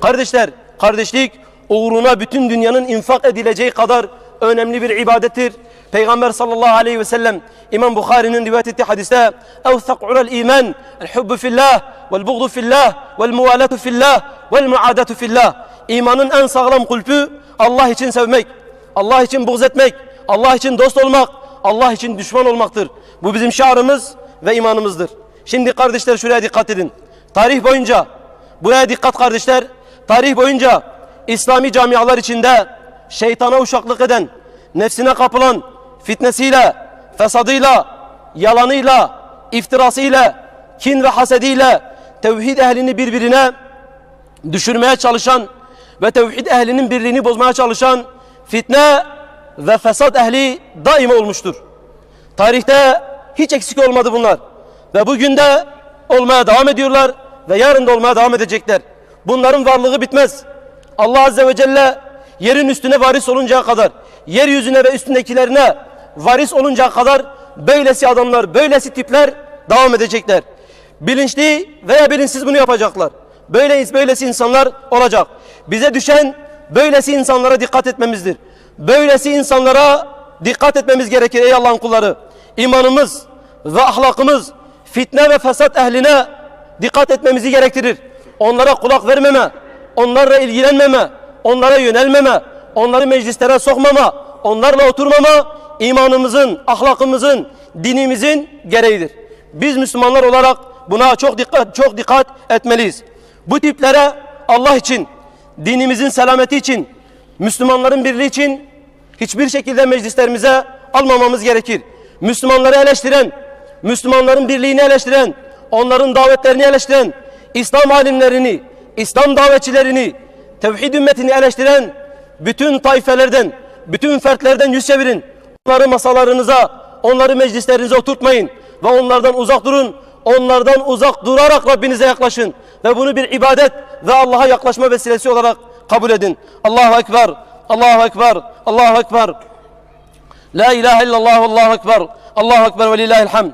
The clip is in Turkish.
Kardeşler, kardeşlik uğruna bütün dünyanın infak edileceği kadar önemli bir ibadettir. Peygamber sallallahu aleyhi ve sellem İmam Bukhari'nin rivayet ettiği hadiste اَوْثَقْ عُرَى الْا۪يمَانِ الْحُبُّ فِي اللّٰهِ وَالْبُغْضُ فِي اللّٰهِ وَالْمُوَالَةُ فِي اللّٰهِ وَالْمُعَادَةُ فِي اللّٰهِ İmanın en sağlam kulpü Allah için sevmek, Allah için buğz etmek, Allah için dost olmak, Allah için düşman olmaktır. Bu bizim şiarımız ve imanımızdır. Şimdi kardeşler şuraya dikkat edin. Tarih boyunca, buraya dikkat kardeşler, tarih boyunca İslami camialar içinde şeytana uşaklık eden, nefsine kapılan, fitnesiyle, fesadıyla, yalanıyla, iftirasıyla, kin ve hasediyle tevhid ehlini birbirine düşürmeye çalışan ve tevhid ehlinin birliğini bozmaya çalışan fitne ve fesat ehli daima olmuştur. Tarihte hiç eksik olmadı bunlar. Ve bugün de olmaya devam ediyorlar ve yarın da olmaya devam edecekler. Bunların varlığı bitmez. Allah Azze ve Celle yerin üstüne varis oluncaya kadar, yeryüzüne ve üstündekilerine varis oluncaya kadar böylesi adamlar, böylesi tipler devam edecekler. Bilinçli veya bilinçsiz bunu yapacaklar. Böyle, böylesi insanlar olacak. Bize düşen böylesi insanlara dikkat etmemizdir. Böylesi insanlara dikkat etmemiz gerekir ey Allah'ın kulları. İmanımız ve ahlakımız fitne ve fesat ehline dikkat etmemizi gerektirir. Onlara kulak vermeme, onlarla ilgilenmeme, onlara yönelmeme, onları meclislere sokmama, onlarla oturmama imanımızın, ahlakımızın, dinimizin gereğidir. Biz Müslümanlar olarak buna çok dikkat çok dikkat etmeliyiz. Bu tiplere Allah için, dinimizin selameti için, Müslümanların birliği için hiçbir şekilde meclislerimize almamamız gerekir. Müslümanları eleştiren, Müslümanların birliğini eleştiren, onların davetlerini eleştiren, İslam alimlerini, İslam davetçilerini, tevhid ümmetini eleştiren bütün tayfelerden, bütün fertlerden yüz çevirin. Onları masalarınıza, onları meclislerinize oturtmayın ve onlardan uzak durun. Onlardan uzak durarak Rabbinize yaklaşın ve bunu bir ibadet ve Allah'a yaklaşma vesilesi olarak kabul edin. Allahu Ekber, Allahu Ekber, Allahu Ekber. La ilahe illallah, Allahu Ekber, Allahu Ekber ve lillahil hamd.